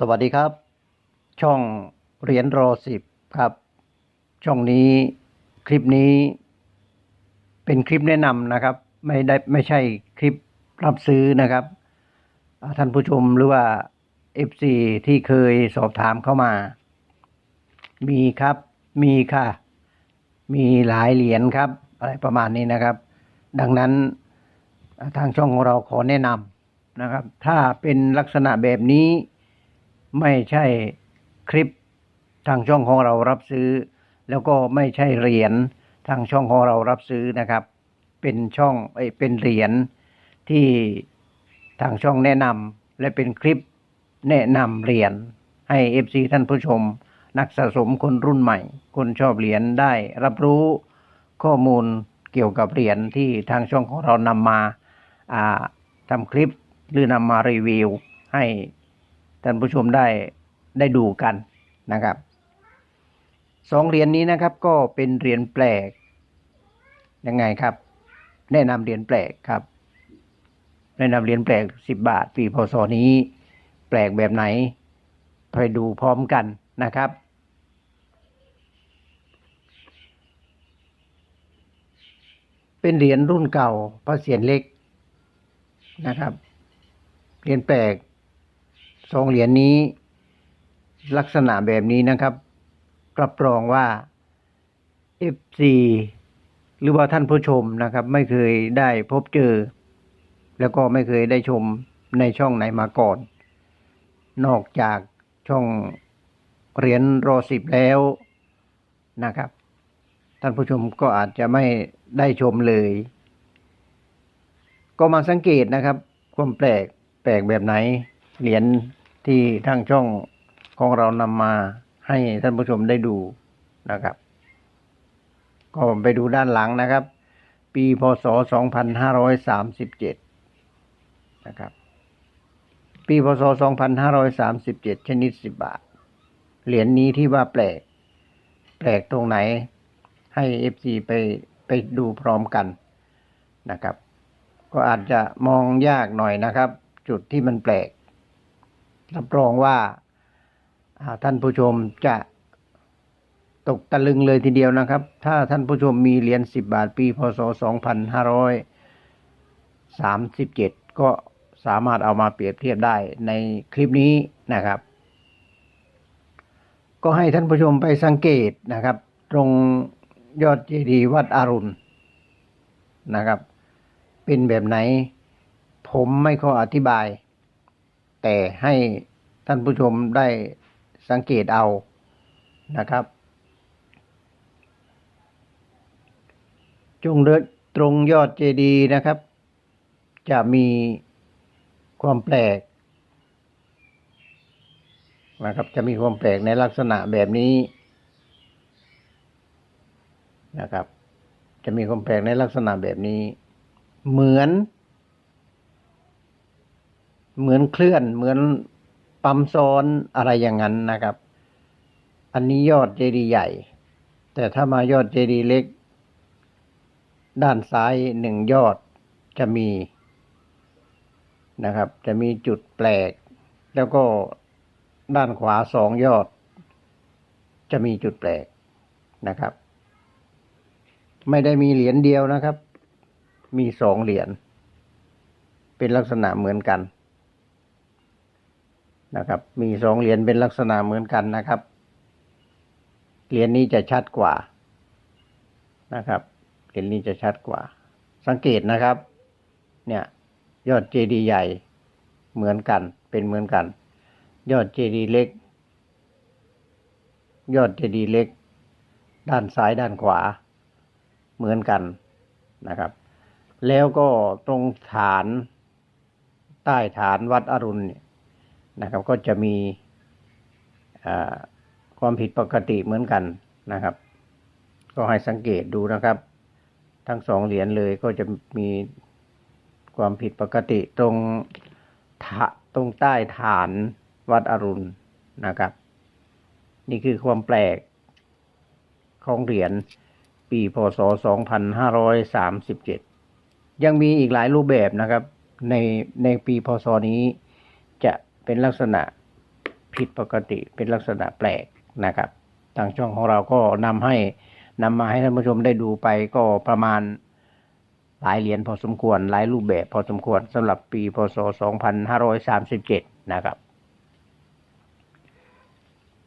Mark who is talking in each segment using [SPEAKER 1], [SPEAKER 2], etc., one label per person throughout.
[SPEAKER 1] สวัสดีครับ ช่องเหรียญรอสิบครับ ช่องนี้คลิปนี้ เป็นคลิปแนะนำนะครับ ไม่ได้ไม่ใช่คลิปรับซื้อนะครับ ท่านผู้ชมหรือว่า FC ที่เคยสอบถามเข้ามา มีครับมีค่ะ มีหลายเหรียญครับ อะไรประมาณนี้นะครับ ดังนั้นทางช่องของเราขอแนะนำนะครับ ถ้าเป็นลักษณะแบบนี้ ไม่ใช่คลิปทางช่องของเรารับซื้อ แล้วก็ไม่ใช่เหรียญทางช่องของเรารับซื้อนะครับ เป็นช่องเอ้เป็นเหรียญที่ทางช่องแนะนำและเป็นคลิปแนะนำเหรียญให้ FC ท่านผู้ชม นักสะสมคนรุ่นใหม่ คนชอบเหรียญได้รับรู้ข้อมูลเกี่ยวกับเหรียญที่ทางช่องของเรานำมาทำคลิปหรือนำมารีวิวให้ ท่านผู้ชมได้ได้ดูกันนะครับสองเหรียญนี้นะครับก็เป็นเหรียญแปลกยังไงครับ แนะนำเหรียญแปลกครับ แนะนำเหรียญแปลกสิบบาท ปีพศนี้ แปลกแบบไหนไปดูพร้อมกันนะครับเป็นเหรียญรุ่นเก่าพระเศียรเล็กนะครับ เหรียญแปลก สองเหรียญนี้ ลักษณะแบบนี้นะครับ รับรองว่า FC หรือว่าท่านผู้ชมนะครับ ไม่เคยได้พบเจอ แล้วก็ไม่เคยได้ชมในช่องไหนมาก่อน นอกจากช่องเหรียญรอสิบแล้วนะครับ ท่านผู้ชมก็อาจจะไม่ได้ชมเลย ก็มาสังเกตนะครับ ความแปลกแปลกแบบไหนเหรียญ ที่ทางช่องของเรานำมาให้ท่านผู้ชมได้ดูนะครับ ก็ไปดูด้านหลังนะครับ ปีพศ 2537 นะครับ ปีพศ 2537 ชนิด 10 บาท เหรียญนี้ที่ว่าแปลก แปลกตรงไหนให้ FC ไปไปดูพร้อมกันนะครับ ก็อาจจะมองยากหน่อยนะครับ จุดที่มันแปลก รับรองว่าท่านผู้ชมจะตกตะลึงเลยทีเดียวนะครับ ถ้าท่านผู้ชมมีเหรียญ10 บาทปี พศ 2537 ก็สามารถเอามาเปรียบเทียบได้ในคลิปนี้นะครับ ก็ให้ท่านผู้ชมไปสังเกตนะครับ ตรงยอดเจดีย์วัดอรุณนะครับ เป็นแบบไหน ผมไม่ขออธิบาย แต่ให้ท่านผู้ชมได้สังเกตเอานะครับ จงเดินตรงยอดเจดีย์นะครับ จะมีความแปลกนะครับจะมีความแปลกในลักษณะแบบนี้นะครับ จะมีความแปลกในลักษณะแบบนี้ เหมือน เหมือนเคลื่อน เหมือนปั๊มซ้อนอะไรอย่างนั้นนะครับ อันนี้ยอดเจดีย์ใหญ่ แต่ถ้ามายอดเจดีย์เล็ก ด้านซ้ายหนึ่งยอดจะมีนะครับ จะมีจุดแปลก แล้วก็ด้านขวาสองยอด จะมีจุดแปลกนะครับ ไม่ได้มีเหรียญเดียวนะครับ มีสองเหรียญเป็นลักษณะเหมือนกัน นะครับ มีสองเหรียญเป็นลักษณะเหมือนกันนะครับ เหรียญนี้จะชัดกว่านะครับ เหรียญนี้จะชัดกว่า สังเกตนะครับ เนี่ย ยอดเจดีย์ใหญ่เหมือนกัน เป็นเหมือนกัน ยอดเจดีย์เล็ก ยอดเจดีย์เล็ก ด้านซ้ายด้านขวา เหมือนกันนะครับ แล้วก็ตรงฐานใต้ฐานวัดอรุณเนี่ย นะครับ ก็จะมีความผิดปกติเหมือนกันนะครับ ก็ให้สังเกตดูนะครับ ทั้งสองเหรียญเลยก็จะมีความผิดปกติตรงตรงใต้ฐานวัดอรุณนะครับ นี่คือความแปลกของเหรียญปีพศ 2537 ยังมีอีกหลายรูปแบบนะครับ ในในปีพศนี้จะ เป็นลักษณะผิดปกติ เป็นลักษณะแปลกนะครับ ทางช่องของเราก็นำให้นำมาให้ท่านผู้ชมได้ดูไปก็ประมาณหลายเหรียญพอสมควร หลายรูปแบบพอสมควรสำหรับปีพศ 2537 นะครับ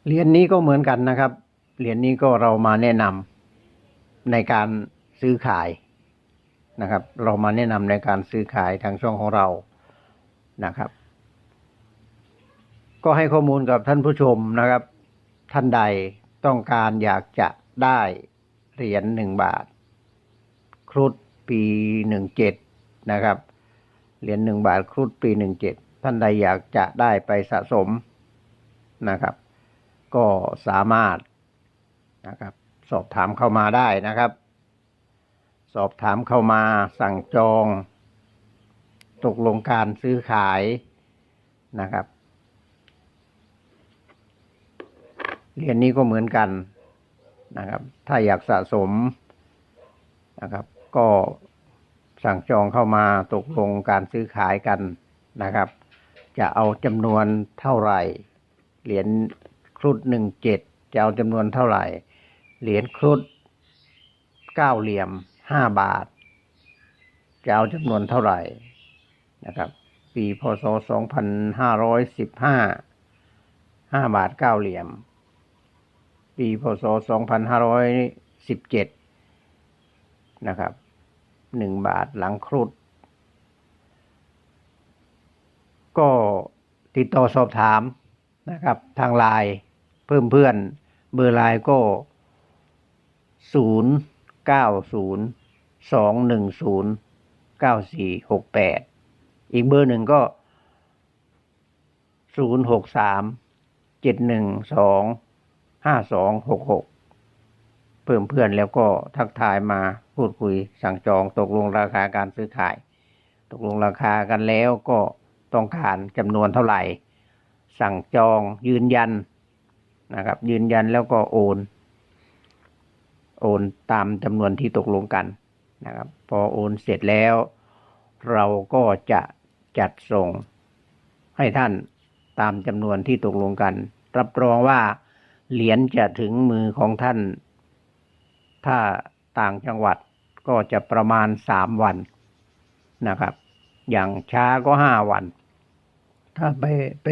[SPEAKER 1] เหรียญนี้ก็เหมือนกันนะครับ เหรียญนี้ก็เรามาแนะนำในการซื้อขายนะครับ เรามาแนะนำในการซื้อขายทางช่องของเรานะครับ ก็ให้ข้อมูลกับท่านผู้ชมนะครับ ท่านใดต้องการอยากจะได้เหรียญหนึ่งบาท ครุฑปีหนึ่งเจ็ดนะครับ เหรียญหนึ่งบาทครุฑปีหนึ่งเจ็ดท่านใดอยากจะได้ไปสะสมนะครับ ก็สามารถนะครับ สอบถามเข้ามาได้นะครับ สอบถามเข้ามาสั่งจอง ตกลงการซื้อขายนะครับ เหรียญนี้ก็เหมือนกันนะครับ ถ้าอยากสะสมนะครับ ก็สั่งจองเข้ามาตกลงการซื้อขายกันนะครับ จะเอาจำนวนเท่าไหร่ เหรียญครุฑหนึ่งเจ็ดจะเอาจำนวนเท่าไหร่ เหรียญครุฑเก้าเหลี่ยมห้าบาท จะเอาจำนวนเท่าไหร่นะครับ ปีพศสองพันห้าร้อยสิบห้าห้าบาทเก้าเหลี่ยม ปีพศสองพันะครับหนึ่งบาทหลังครุฑก็ติดต่อสอบถามนะครับ ทางไลน์เพิ่มเพื่อนเบอร์ไลน์ก็ศูนย์เก้าศูนย์สองหนึ่งศูนย์เก้าสี่หกเบอร์หนึ่งก็ศูนย์หกสามเจ็ด ห้าสองหกหกเพิ่มเพื่อนแล้วก็ทักทายมาพูดคุยสั่งจองตกลงราคาการซื้อขาย ตกลงราคากันแล้วก็ต้องการจำนวนเท่าไหร่ สั่งจองยืนยันนะครับ ยืนยันแล้วก็โอน โอนตามจำนวนที่ตกลงกันนะครับ พอโอนเสร็จแล้ว เราก็จะจัดส่งให้ท่านตามจำนวนที่ตกลงกัน รับรองว่า เหรียญจะถึงมือของท่าน ถ้าต่างจังหวัดก็จะประมาณสามวันนะครับ อย่างช้าก็ห้าวัน ถ้าไปไป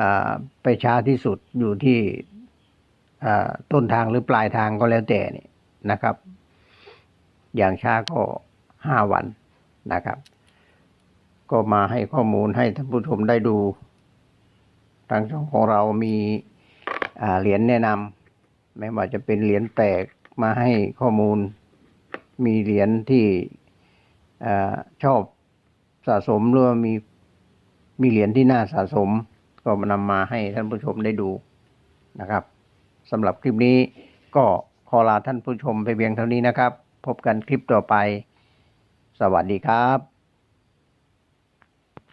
[SPEAKER 1] อ่าไปช้าที่สุดอยู่ที่อ่าต้นทางหรือปลายทางก็แล้วแต่นี่นะครับ อย่างช้าก็ห้าวันนะครับ ก็มาให้ข้อมูลให้ท่านผู้ชมได้ดูทางช่องของเรามี เหรียญแนะนำไม่ว่าจะเป็นเหรียญแตกมาให้ข้อมูล มีเหรียญที่อชอบสะสมหรือว่ามีมีเหรียญที่น่าสะสม ก็นำมาให้ท่านผู้ชมได้ดูนะครับสำหรับคลิปนี้ก็ขอลาท่านผู้ชมไปเพียงเท่านี้นะครับ พบกันคลิปต่อไป สวัสดีครับ